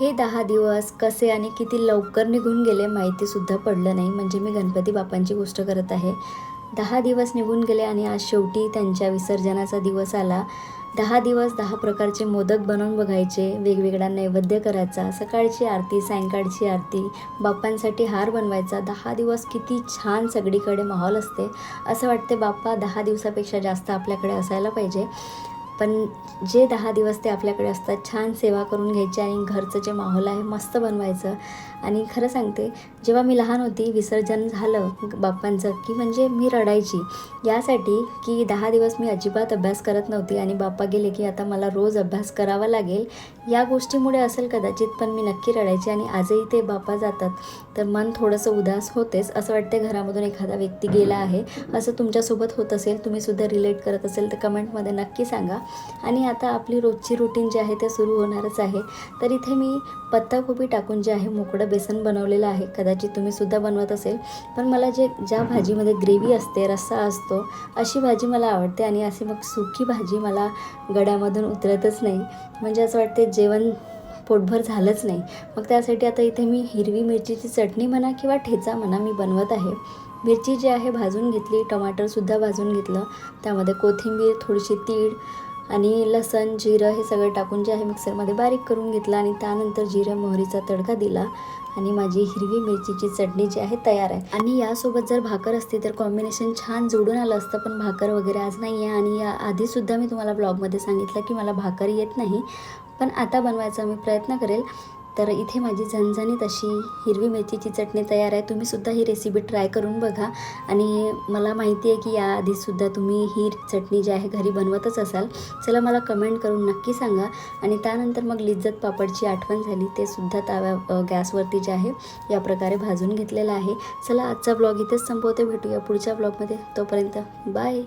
हे दहा दिवस कसे आणि किती लवकर निघून गेले माहितीसुद्धा पडलं नाही. म्हणजे मी गणपती बाप्पांची गोष्ट करत आहे. दहा दिवस निघून गेले आणि आज शेवटी त्यांच्या विसर्जनाचा दिवस आला. दहा दिवस दहा प्रकारचे मोदक बनवून बघायचे वेगवेगळा नैवेद्य करायचा सकाळची आरती सायंकाळची आरती बाप्पांसाठी हार बनवायचा. दहा दिवस किती छान सगळीकडे माहोल असते. असं वाटते बाप्पा दहा दिवसापेक्षा जास्त आपल्याकडे असायला पाहिजे. पण जे दहा दिवस ते आपल्याकडे असतात छान सेवा करून घ्यायची आणि घरचं जे माहोल आहे मस्त बनवायचं. आणि खरं सांगते जेव्हा मी लहान होती विसर्जन झालं बाप्पांचं की म्हणजे मी रडायची. यासाठी की दहा दिवस मी अजिबात अभ्यास करत नव्हती आणि बाप्पा गेले की आता मला रोज अभ्यास करावा लागेल या गोष्टीमुळे असेल कदाचित पण मी नक्की रडायची आणि आजही ते बाप्पा जातात. तर मन थोडंसं उदास होतेच असं वाटते घरामधून एखादा व्यक्ती गेला आहे. असं तुमच्यासोबत होत असेल तुम्हीसुद्धा रिलेट करत असेल तर कमेंटमध्ये नक्की सांगा. आणि आता आपली रोजची रुटीन जे आहे ते सुरू होणारच आहे. तर इथे मी पत्ताकोबी टाकून जे आहे मोकळं बेसन बनवलेलं आहे. कदाचित तुम्ही सुद्धा बनवत असेल. पण मला जे ज्या भाजीमध्ये ग्रेव्ही असते रस्सा असतो अशी भाजी मला आवडते आणि अशी मग सुकी भाजी मला गड्यामधून उतरतच नाही. म्हणजे असं वाटते जेवण पोटभर झालंच नाही. मग त्यासाठी आता इथे मी हिरवी मिरचीची चटणी म्हणा किंवा ठेचा म्हणा मी बनवत आहे. मिरची जी आहे भाजून घेतली टमाटरसुद्धा भाजून घेतलं. त्यामध्ये कोथिंबीर थोडीशी तीळ आणि लसण जिरं हे सगळं टाकून जे आहे मिक्सरमध्ये बारीक करून घेतलं आणि त्यानंतर जिरं मोहरीचा तडका दिला आणि माझी हिरवी मिरचीची चटणी जी आहे तयार आहे. आणि यासोबत जर भाकर असती तर कॉम्बिनेशन छान जोडून आलं असतं पण भाकर वगैरे आज नाही आहे आणि या आधीसुद्धा मी तुम्हाला ब्लॉगमध्ये सांगितलं की मला भाकर येत नाही. पण आता बनवायचा मी प्रयत्न करेल. तर इथे माझी झणझणीत अशी हिरवी मिरचीची चटणी तयार आहे. तुम्हीसुद्धा ही रेसिपी ट्राय करून बघा. आणि मला माहिती आहे की याआधीसुद्धा तुम्ही ही चटणी जी आहे घरी बनवतच असाल. चला मला कमेंट करून नक्की सांगा. आणि त्यानंतर मग लिज्जत पापडची आठवण झाली. ते सुद्धा ताव्या गॅसवरती जे आहे या प्रकारे भाजून घेतलेलं आहे. चला आजचा ब्लॉग इथेच संपवते. भेटूया पुढच्या ब्लॉगमध्ये तोपर्यंत बाय